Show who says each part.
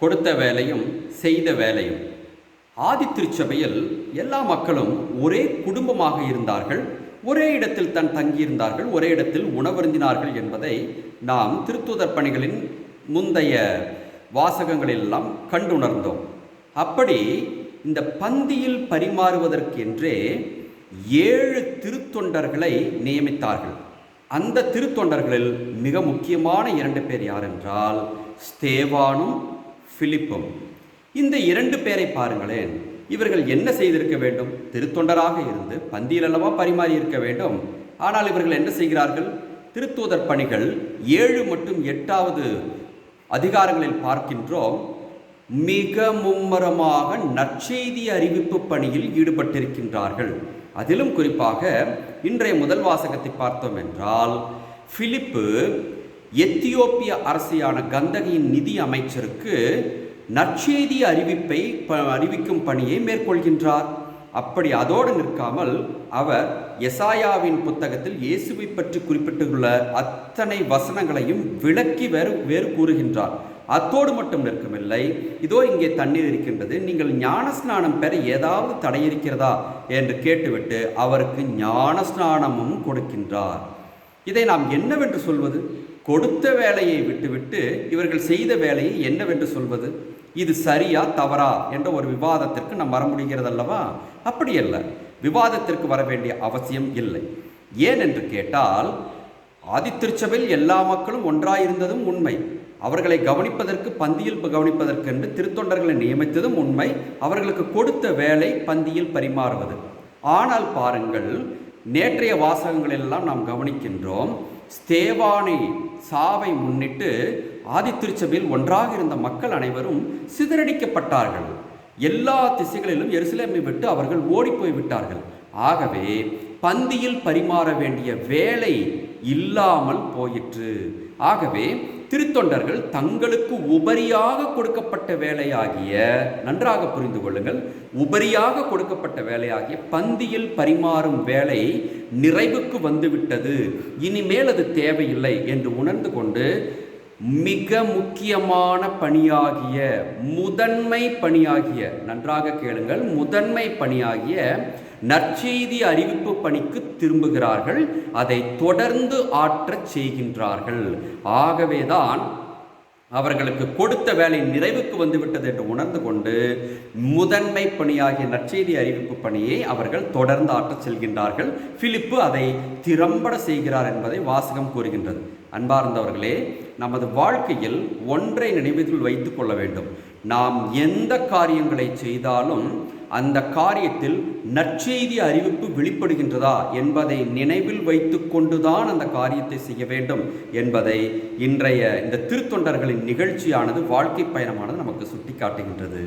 Speaker 1: கொடுத்த வேலையும் செய்த வேலையும். ஆதி திருச்சபையில் எல்லா மக்களும் ஒரே குடும்பமாக இருந்தார்கள் ஒரே இடத்தில் தன் தங்கியிருந்தார்கள் ஒரே இடத்தில் உணவருந்தினார்கள் என்பதை நாம் திருத்தூதர் பணிகளின் முந்தைய வாசகங்களெல்லாம் கண்டுணர்ந்தோம். அப்படி இந்த பந்தியில் பரிமாறுவதற்கென்றே ஏழு திருத்தொண்டர்களை நியமித்தார்கள். அந்த திருத்தொண்டர்களில் மிக முக்கியமான இரண்டு பேர் யார் என்றால் ஸ்தேவானும் பிலிப்பும். இந்த இரண்டு பேரை பாருங்களேன். இவர்கள் என்ன செய்திருக்க வேண்டும்? திருத்தொண்டராக இருந்து பந்தியில் அல்லவா பரிமாறி இருக்க வேண்டும்? ஆனால் இவர்கள் என்ன செய்கிறார்கள்? திருத்தூதர் பணிகள் ஏழு மற்றும் எட்டாவது அதிகாரங்களில் பார்க்கின்றோம். மிக மும்மரமாக நற்செய்தி அறிவிப்பு பணியில் ஈடுபட்டிருக்கின்றார்கள். அதிலும் குறிப்பாக இன்றைய முதல் வாசகத்தை பார்த்தோம் என்றால் பிலிப்பு எத்தியோப்பிய அரசியான கந்தகியின் நிதி அமைச்சருக்கு நற்செய்தி அறிவிப்பை ப- அறிவிக்கும் பணியை மேற்கொள்கின்றார். அப்படி அதோடு நிற்காமல் அவர் எசாயாவின் புத்தகத்தில் இயேசுவை பற்றி குறிப்பிட்டுள்ள அத்தனை வசனங்களையும் விளக்கி வேறு வேறு கூறுகின்றார். அத்தோடு மட்டும் நிற்கவில்லை. இதோ இங்கே தண்ணீர் இருக்கின்றது. நீங்கள் ஞான ஸ்நானம் பெற ஏதாவது தடை இருக்கிறதா? என்று கேட்டுவிட்டு அவருக்கு ஞான ஸ்நானமும் கொடுக்கின்றார். இதை நாம் என்னவென்று சொல்வது? கொடுத்த வேலையை விட்டுவிட்டு இவர்கள் செய்த வேலையை என்னவென்று சொல்வது? இது சரியா தவறா என்ற ஒரு விவாதத்திற்கு நாம் வர முடிகிறது அல்லவா அப்படி அல்ல விவாதத்திற்கு வர வேண்டிய அவசியம் இல்லை. ஏன் என்று கேட்டால் ஆதித்திருச்சபையில் எல்லா மக்களும் ஒன்றாயிருந்ததும் உண்மை. அவர்களை கவனிப்பதற்கு பந்தியில் கவனிப்பதற்கு என்று திருத்தொண்டர்களை நியமித்ததும் உண்மை. அவர்களுக்கு கொடுத்த வேலை பந்தியில் பரிமாறுவது. ஆனால் பாருங்கள் நேற்றைய வாசகங்களெல்லாம் நாம் கவனிக்கின்றோம். ஸ்தேவானை சாவை முன்னிட்டு ஆதித்திருச்சபையில் ஒன்றாக இருந்த மக்கள் அனைவரும் சிதறடிக்கப்பட்டார்கள். எல்லா திசைகளிலும் எருசலேமை விட்டு அவர்கள் ஓடிப்போய் விட்டார்கள். ஆகவே பந்தியில் பரிமாற வேண்டிய வேலை இல்லாமல் போயிற்று. ஆகவே திருத்தொண்டர்கள் தங்களுக்கு உபரியாக கொடுக்கப்பட்ட வேலையாகிய நன்றாக புரிந்து கொள்ளுங்கள் உபரியாக கொடுக்கப்பட்ட வேலையாகிய பந்தியில் பரிமாறும் வேலை நிறைவுக்கு வந்துவிட்டது. இனிமேல் அது தேவையில்லை என்று உணர்ந்து கொண்டு மிக முக்கியமான பணியாகிய முதன்மை பணியாகிய நன்றாக கேளுங்கள் முதன்மை பணியாகிய நற்செய்தி அறிவிப்பு பணிக்கு திரும்புகிறார்கள் அதை தொடர்ந்து ஆற்றச் செய்கின்றார்கள். ஆகவேதான் அவர்களுக்கு கொடுத்த வேலை நிறைவுக்கு வந்துவிட்டது என்று உணர்ந்து கொண்டு முதன்மை பணியாகிய நற்செய்தி அறிவிப்பு பணியை அவர்கள் தொடர்ந்து ஆற்றச் செல்கின்றார்கள். பிலிப்பு அதை திறம்பட செய்கிறார் என்பதை வாசகம் கூறுகின்றது. அன்பார்ந்தவர்களே நமது வாழ்க்கையில் ஒன்றை நினைவில் வைத்து கொள்ள வேண்டும். நாம் எந்த காரியங்களை செய்தாலும் அந்த காரியத்தில் நற்செய்தி அறிவிப்பு வெளிப்படுகின்றதா என்பதை நினைவில் வைத்து கொண்டுதான் அந்த காரியத்தை செய்ய வேண்டும் என்பதை இன்றைய இந்த திருத்தொண்டர்களின் நிகழ்ச்சியானது வாழ்க்கை பயணமானது நமக்கு சுட்டிக்காட்டுகின்றது.